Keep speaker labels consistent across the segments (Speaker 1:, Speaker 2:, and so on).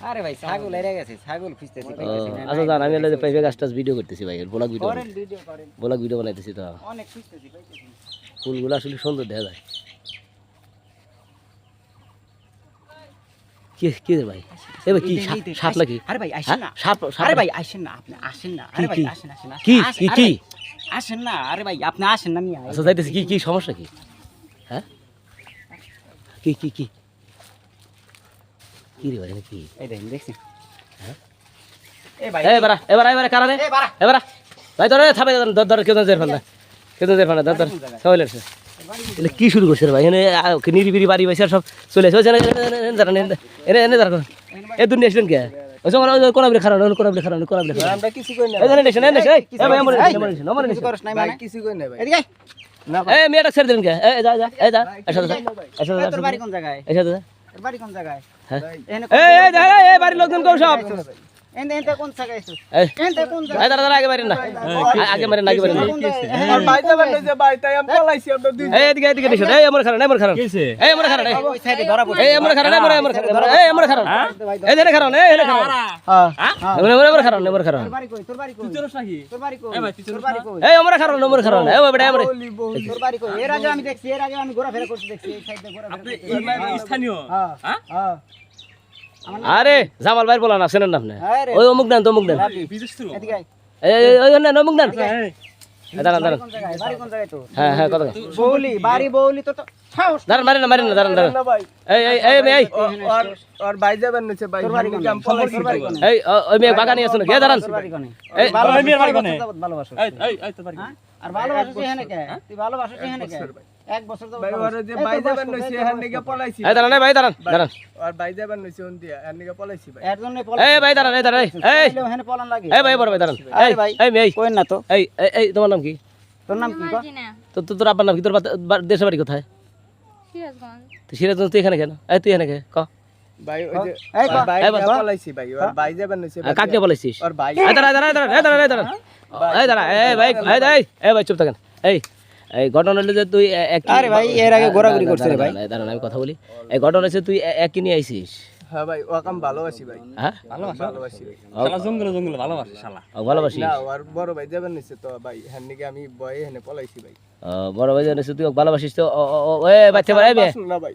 Speaker 1: আরে ভাই ছাগল এড়ে গেছে ছাগল খুঁজতেছি
Speaker 2: ও,
Speaker 1: পাইতেছি না,
Speaker 2: আচ্ছা জান আমি
Speaker 1: নাই,
Speaker 2: হলে গাছটা ভিডিও করতেছি ভাই ব্লগ ভিডিও
Speaker 1: করেন ভিডিও করেন।
Speaker 2: ব্লগ ভিডিও বানাইতেছি তো।
Speaker 1: অনেক খুঁজতেছি
Speaker 2: ফুলগুলো আসলে সুন্দর দেখা যায়। কি কি রে ভাই? এ ভাই কি সাপ-
Speaker 1: আসেন।
Speaker 2: নাকি?
Speaker 1: আরে ভাই আসেন? না।
Speaker 2: সাপ
Speaker 1: আরে ভাই আসেন না আপনি আসেন না। আরে ভাই? আসেন
Speaker 2: কি, কি, কি?
Speaker 1: আসেন না আরে ভাই আপনি আসেন না
Speaker 2: আচ্ছা যাইতেছি কি কি সমস্যা কি? হ্যাঁ? কি কি কি? কি রে ভাই কি
Speaker 1: এই দেখেন দেখছি
Speaker 2: হ্যাঁ?
Speaker 1: এই ভাই
Speaker 2: এ বারা এ বারা এ বারা কারণে
Speaker 1: এই বাড়া
Speaker 2: ভাই ধরে থামে ধর কেউ জের ফান্না কেউ জের ফান্না ধর ধর সবাই লাগছে এলে কি শুরু করছে রে ভাই এনে নিরিবিরি বাড়ি বাইছে সব চলে এসে এনে এনে এনে দাঁড়ান এ দুনিয়া আসলেন কে ওই সময় কোনা বলে খারাপ কোনা বলে খারাপ কোনা বলে খারাপ
Speaker 3: আমরা কিছু কই না
Speaker 2: এই জানেন এনে এসে এই ভাই আমার এসে আমার এসে
Speaker 1: কিছু
Speaker 2: এসে
Speaker 1: নাই মানে
Speaker 3: কিছু কই না ভাই
Speaker 1: এদিকে আয়।
Speaker 2: মেয়েটা ছেড়ে দিলেন কে এই যা যা যা
Speaker 1: তোর বাড়ি কোন জায়গায় বাড়ি কোন জায়গায়
Speaker 2: হ্যাঁ এই এই বাড়ির লোকজন কেউ সব
Speaker 1: হ্যাঁ
Speaker 4: স্থানীয়
Speaker 1: হ্যাঁ হ্যাঁ
Speaker 2: আরে জামাল ভাই বলা না চেনেন না আপনি?
Speaker 1: হ্যাঁ
Speaker 2: ওই অমুক দেন তো অমুক দেন। ওই না অমুক দেন দাঁড়ান দাঁড়ান। হ্যাঁ হ্যাঁ কথা
Speaker 1: বৌলি বাড়ি বৌলি তো তো
Speaker 2: দাঁড়ান মারেন না মারেন না দাঁড়ান দাঁড়ান।
Speaker 3: না
Speaker 2: এই এই এই মেয়ে,
Speaker 3: আর যাবেন
Speaker 2: এই ওই বাগানে আছে নাকি? এই দাঁড়ান।
Speaker 1: তোর বাড়ি কোন?
Speaker 2: এই
Speaker 1: ভালোবাসো
Speaker 4: মেয়ের বাড়ি কোনে?
Speaker 1: ভালোবাসো
Speaker 4: এই এই এই তো পারি?
Speaker 1: আর ভালোবাসো এখানে কে? তুই ভালোবাসো এখানে কে? এক বছর তো
Speaker 3: ভাই ওরে যে ভাই যাবেন না সে হার নিকে পলাইছি।
Speaker 2: এই দাঁড়ান ভাই দাঁড়ান দাঁড়ান।
Speaker 3: আর ভাই যাবেন না সে ওন দিয়া নিকে পলাইছি ভাই।
Speaker 1: এর জন্য
Speaker 2: এই ভাই দাঁড়ান এই দাঁড়ান এই
Speaker 1: এখানে পলান লাগে
Speaker 2: এই ভাই বড় ভাই দাঁড়ান। এই
Speaker 1: ভাই।
Speaker 2: এই এই,
Speaker 1: না তো।
Speaker 2: এই এই তোমার নাম কি?
Speaker 1: তোর নাম কি কো?
Speaker 2: তো তো- তোর আব্বার নাম কি? তোর দেশের বাড়ি কোথায়?
Speaker 5: সিরাজগঞ্জ।
Speaker 2: তুই সিরাজগঞ্জ তুই এখানে কেন? এই তুই এখানে কে? ক?
Speaker 3: ভাই ওই যে ভাই। ভাই আর ভাই যাবেন না
Speaker 2: কাকে বলেছিস
Speaker 3: আর ভাই
Speaker 2: এই দাঁড়া দাঁড়া দাঁড়া এই দাঁড়া এই দাঁড়া। এই দাঁড়া এই ভাই এই এই এই ভাই চুপ থাকেন। এই এই ঘটনা হলো যে তুই
Speaker 1: আরে ভাই, এর আগে ঘোরাঘুরি করছে ভাই।
Speaker 2: দাঁড়ান আমি কথা বলি। এই ঘটনা হচ্ছে তুই এ- এক কিনে আইছিস।
Speaker 3: হ্যাঁ ভাই ও ভালোবাসি ভাই।
Speaker 2: হ্যাঁ?
Speaker 3: ভালোবাসি। ভাই
Speaker 4: শালা জঙ্গলে জঙ্গলে ভালোবাসে শালা।
Speaker 2: ও, ভালোবাসিস?
Speaker 3: না আর বড় ভাই যাবেন তো ভাই নিকে আমি বয়ে হেনে পলাইছি ভাই।
Speaker 2: বড় ভাই জানিস তুই ওকে ভালোবাসিস তো? এ বাচ্চা ভাই
Speaker 3: না ভাই।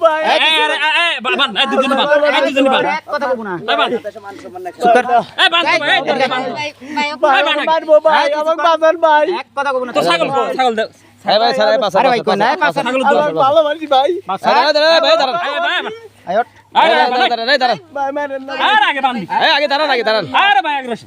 Speaker 2: দাঁড়া দাঁড়া
Speaker 1: পাসার
Speaker 3: ভাই ভাই।
Speaker 2: দাঁড়া দাঁড়া দাঁড়া দাঁড়া
Speaker 4: বন্ধ
Speaker 2: না। মারেন না
Speaker 3: ভাই
Speaker 1: বলব না।
Speaker 4: তো ছাগল কো, ছাগল
Speaker 2: ভাই
Speaker 1: আরে ভাই কই না পাসার
Speaker 4: ছাগল
Speaker 3: আমার ভালোবাসি ভাই।
Speaker 2: দাঁড়া দাঁড়া ভাই
Speaker 4: বান
Speaker 1: আয়ট
Speaker 2: দাঁড়ান দাঁড়ান এই দাঁড়ান।
Speaker 3: ভাই মারেন না।
Speaker 4: আর আগে বান
Speaker 2: এই আগে দাঁড়ান আগে দাঁড়ান।
Speaker 4: আরে ভাই আগ্রাসী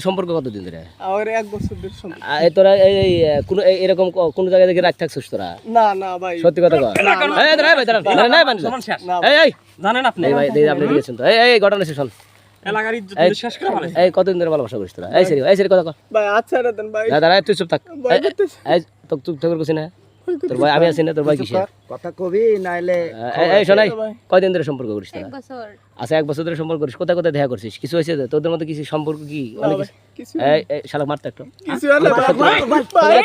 Speaker 2: সম্পর্ক কতদিন ধরে?
Speaker 3: আর এক বছর দেড় সময়
Speaker 2: আ, এই তোরা এই এই কোন এরকম ক- কোন জায়গায় দেখে রাখ থাকছিস তোরা?
Speaker 3: না না ভাই।
Speaker 2: সত্যি কথা
Speaker 4: জানেন আপনি?
Speaker 2: আপনি দিয়েছেন তো? এই ঘটনা শেষ
Speaker 4: এলাকার ইজ্জত শেষ করে
Speaker 2: এই কতদিন ধরে ভালোবাসা করিস তোরা? এই সেরি এই সেরি কথা কর
Speaker 3: ভাই আচ্ছা রে দেন ভাই।
Speaker 2: না তুই চুপ থাক। এই-। তো কুছি না তোর ভাই আমি আছি না তোর ভাই কিসে
Speaker 1: কথা কবি নাইলে
Speaker 2: এই শোনাই কয়দিন ধরে সম্পর্ক করিস তোরা
Speaker 5: এক বছর
Speaker 2: আচ্ছা এক বছর ধরে সম্পর্ক করিস কোথায় কোথায় দেখা করছিস কিছু হয়েছে তোদের মধ্যে কিছু সম্পর্ক কি অনেক কিছু এই শালা মারতে একটু
Speaker 3: কিছু হলো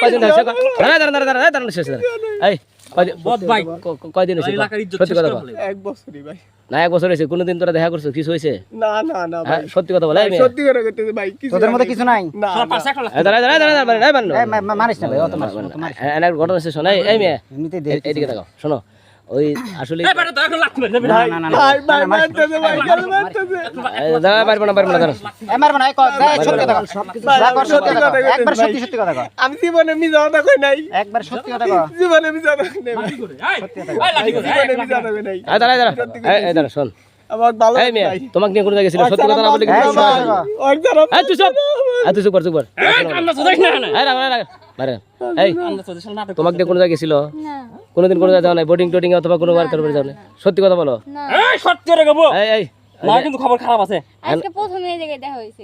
Speaker 2: কয়দিন ধরে দাঁড়া দাঁড়া দাঁড়া দাঁড়া দাঁড়া শেষ দাঁড়া এই কয়দিন
Speaker 4: বদ ভাই
Speaker 2: ক- ক- কয়দিন হয়েছে সত্যি কথা বল।
Speaker 3: এক বছরই ভাই।
Speaker 2: না এক বছর হয়েছে কোনোদিন তোরা দেখা করছ কিছু হয়েছে
Speaker 3: না না না
Speaker 2: হ্যাঁ
Speaker 3: ভাই।
Speaker 2: সত্যি কথা বল
Speaker 3: সত্যি করে করতেছে ভাই কিছু
Speaker 1: তোদের মধ্যে কিছু নাই?
Speaker 3: না
Speaker 2: দাঁড়া দাঁড়া দাঁড়া দাঁড়া
Speaker 1: মারিস না ভাই অত মারিস না, অত মারিস না।
Speaker 2: এনে ঘটনা শেষ শোনাই এই মেয়ে।
Speaker 1: এমনিতেই দে
Speaker 2: এই- এইদিকে তাকাও শোনো। ওই আসলে
Speaker 1: কথা
Speaker 3: আমি জীবনে কই নাই।
Speaker 1: একবার সত্যি
Speaker 3: জীবনে কই নাই জীবনে কই নাই।
Speaker 2: দাঁড়া দাঁড়া। দাঁড়া শোন। তোমাকে নিয়ে কোনো জায়গায় ছিল সত্যি কথা না বলে তুই তুই চুপ কর চুপ কর। তোমাকে নিয়ে কোনোদিন কোনো জায়গায় যাও নাই বোটিং টোটিং অথবা কোনো বার কারোর যাও নাই? সত্যি কথা বলো।
Speaker 4: এই সত্যি রে গবো।
Speaker 2: এই এই
Speaker 4: না কিন্তু খবর খারাপ আছে।
Speaker 5: আজকে প্রথমে এই জায়গায় দেখা হয়েছে।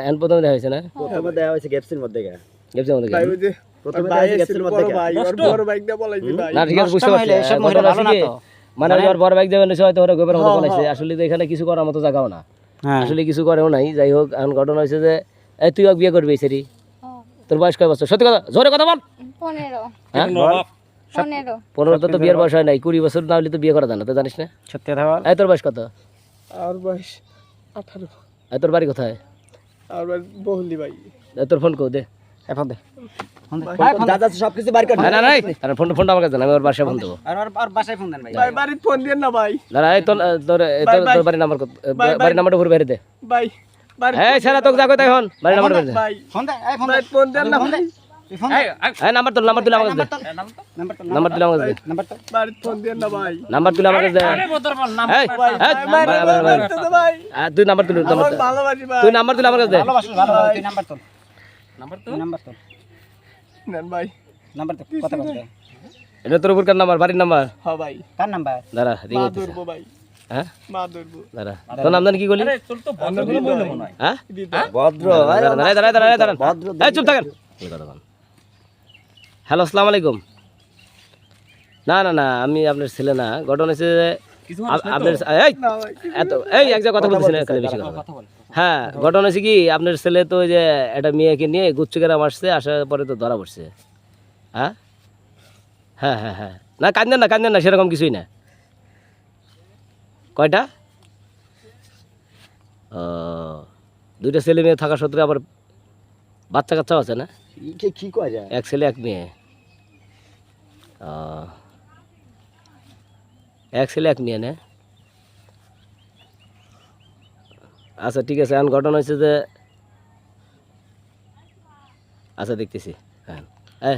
Speaker 2: এখন প্রথমে দেখা হয়েছে না?
Speaker 1: প্রথমে দেওয়া হয়েছে গ্যাপসের মধ্যে গা।
Speaker 2: গেপসের মধ্যে
Speaker 3: ভাই ওই যে
Speaker 1: প্রথমে দেখা গেছিল
Speaker 3: বড়
Speaker 1: মধ্যে
Speaker 3: ভাই ওর বড় বাইক দিয়ে বলাইছি ভাই।
Speaker 2: না ঠিক আছে বুঝতে পারছি। ঘটনা
Speaker 1: মহিলা ভালো না
Speaker 2: কি,
Speaker 1: তো।
Speaker 2: মানে ওর বড় বাইক যাবেন সে হয়তো ওরা গোপের মতো বলাইছে আসলে তো এখানে কিছু করার মতো জায়গাও না।
Speaker 1: হ্যাঁ।
Speaker 2: আসলে কিছু করেও নাই। যাই হোক এখন ঘটনা হয়েছে যে এই তুই বিয়ে করবি সেরি তোর বয়স কয় বছর? সত্যি কথা জোরে কথা বল।
Speaker 5: পনেরো।
Speaker 2: হ্যাঁ?
Speaker 5: পনেরো।
Speaker 2: তো তো বিয়ের বয়স হয় নাই কুড়ি বছর না হলে তো বিয়ে করা যায় না তো জানিস না?
Speaker 1: সত্যি কথা বল।
Speaker 2: এই তোর বয়স কত?
Speaker 3: আর বয়স আঠারো।
Speaker 2: এই তোর বাড়ি কোথায়?
Speaker 3: আর বাড়ি বহুলি ভাই।
Speaker 2: তোর ফোন কো দে।
Speaker 1: এই ফোন দে। ফোন দে। ভাই ফোন বার কর।
Speaker 2: না না আর ফোন ফোনটা আমার কাছে দেন, আমি ওর বাসায় ফোন দেবো।
Speaker 1: আর ওর ওর বাসায় ফোন দেন ভাই।
Speaker 3: ভাই বাড়ির ফোন দিয়ে না ভাই।
Speaker 2: দাঁড়া এই তোর তোর তোর- তোর নাম্বার কত নাম্বারটা উপরে বেরে দে।
Speaker 3: ভাই
Speaker 2: এই ছেড়া তোকে যাকো এখন বাড়ির নাম্বার দে
Speaker 3: ভাই।
Speaker 1: ফোন দে ফোন দে।
Speaker 3: ফোন দেন না
Speaker 1: তুই
Speaker 2: নাম্বার তুল নাম্বার তুলে আমার কাছে
Speaker 1: নাম্বার তো
Speaker 2: নাম্বার আমার কাছে
Speaker 1: নাম্বার তো
Speaker 3: বাড়ির ফোন দেন না ভাই।
Speaker 2: নাম্বার তুলে আমার কাছে দে।
Speaker 4: আরে নাম
Speaker 3: ভাই
Speaker 2: এই,
Speaker 3: ভাই
Speaker 2: বাড়ি- বাড়ি- বাড়ি-
Speaker 3: মারতে দে ভাই।
Speaker 2: আ, তুই নাম্বার তুলে নাম্বার
Speaker 3: ভালোবাসি ভাই।
Speaker 2: তুই নাম্বার তুলে আমার কাছে দে
Speaker 1: ভালো তুই নাম্বার তো
Speaker 4: নাম্বার তো
Speaker 1: তুই নাম্বার তো
Speaker 3: নেন ভাই।
Speaker 1: নাম্বার তো কথা বলতে
Speaker 2: এটা তোর উপর কার নাম্বার বাড়ির নাম্বার
Speaker 3: হ্যাঁ ভাই।
Speaker 1: কার নাম্বার
Speaker 2: দাঁড়া রিং
Speaker 3: ভাই।
Speaker 2: হ্যাঁ? দাঁড়া। তোর নাম জানি কি করলি
Speaker 4: আরে তোর তো বদর বলে হয়।
Speaker 2: হ্যাঁ?
Speaker 1: ভদ্র ভদ্র
Speaker 2: চুপ থাকেন। হ্যালো আসসালামু আলাইকুম। না না না আমি আপনার ছেলে না। ঘটনা হচ্ছে যে আপনার এই এত এই এক জায়গায় কথা বলতেছি না এখানে বেশি কথা হ্যাঁ ঘটনা হচ্ছে কি আপনার ছেলে তো ওই যে একটা মেয়েকে নিয়ে গুচ্ছ গ্রাম আসছে আসার পরে তো ধরা পড়ছে। হ্যাঁ? হ্যাঁ হ্যাঁ হ্যাঁ। না কান্দেন না কান্দেন না সেরকম কিছুই না। কয়টা? ও দুইটা ছেলে মেয়ে থাকা সত্ত্বেও আবার বাচ্চা কাচ্চাও আছে না?
Speaker 1: কি কি কয় যায়?
Speaker 2: এক ছেলে এক মেয়ে। ও এক ছেলে এক মেয়ে না? আচ্ছা ঠিক আছে এখন ঘটনা হয়েছে যে আচ্ছা দেখতেছি হ্যাঁ। এই,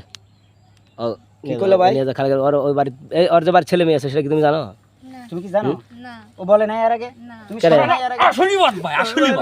Speaker 2: ও
Speaker 1: কি করল ভাই?
Speaker 2: নিয়ে যা, খালি ওর ওই বাড়ি এই ওর যে বাড়ির ছেলে মেয়ে আছে সেটা কি তুমি জানো?
Speaker 5: না।
Speaker 1: তুমি কি জানো?
Speaker 5: না।
Speaker 1: ও বলে নাই এর আগে?
Speaker 5: না।
Speaker 1: তুমি
Speaker 2: কেন?
Speaker 1: শোনো নাই এর আগে?
Speaker 4: আসলেই বল ভাই আসলেই